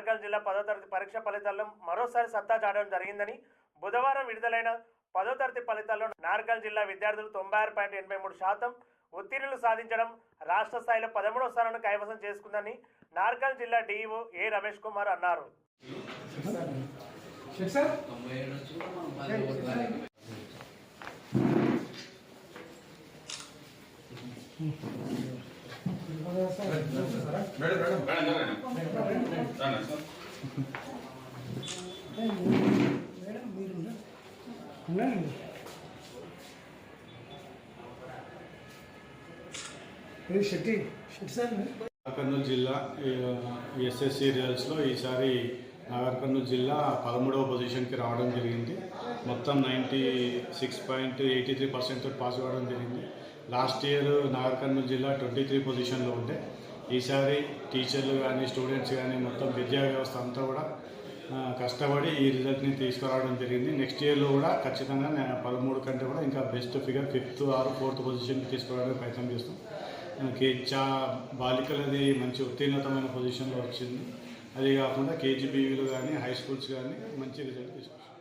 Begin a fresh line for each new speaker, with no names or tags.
నార్కల్ జిల్లా పదో తరగతి పరీక్ష ఫలితాల్లో మరోసారి సత్తా చాటడం జరిగిందని బుధవారం విడుదలైన పదో తరగతి ఫలితాల్లో నార్గల్ జిల్లా విద్యార్థులు తొంభై ఆరు పాయింట్ ఎనభై మూడు శాతం ఉత్తీర్ణులు సాధించడం రాష్ట్ర స్థాయిలో పదమూడవ స్థానాన్ని కైవసం చేసుకుందని నార్గల్ జిల్లా డీఈఓ ఏ రమేష్ కుమార్ అన్నారు.
Madam madam
madam. మీరు ఉండండి సార్
కర్నూలు జిల్లా ఎస్ఎస్సి రిజల్ట్స్లో ఈసారి నాగర్ కర్నూలు జిల్లా పదమూడవ పొజిషన్కి రావడం జరిగింది. మొత్తం ninety six point eighty three percent pass అవ్వడం జరిగింది. లాస్ట్ ఇయర్ నాగర్ కర్నూలు జిల్లా ట్వంటీ త్రీ పొజిషన్లో ఉండే. ఈసారి టీచర్లు కానీ స్టూడెంట్స్ కానీ మొత్తం విద్యా వ్యవస్థ అంతా కూడా కష్టపడి ఈ రిజల్ట్ని తీసుకురావడం జరిగింది. నెక్స్ట్ ఇయర్లో కూడా ఖచ్చితంగా నేను పదమూడు కంటే కూడా ఇంకా బెస్ట్ ఫిగర్ ఫిఫ్త్ ఆరు ఫోర్త్ పొజిషన్కి తీసుకురావడానికి ప్రయత్నం చేస్తాం. మనకి చా బాలికలది మంచి ఉత్తీర్ణతమైన పొజిషన్లో వచ్చింది. అదే కాకుండా కేజీబీవీలు కానీ హై స్కూల్స్ కానీ మంచి రిజల్ట్ తీసుకొచ్చాం.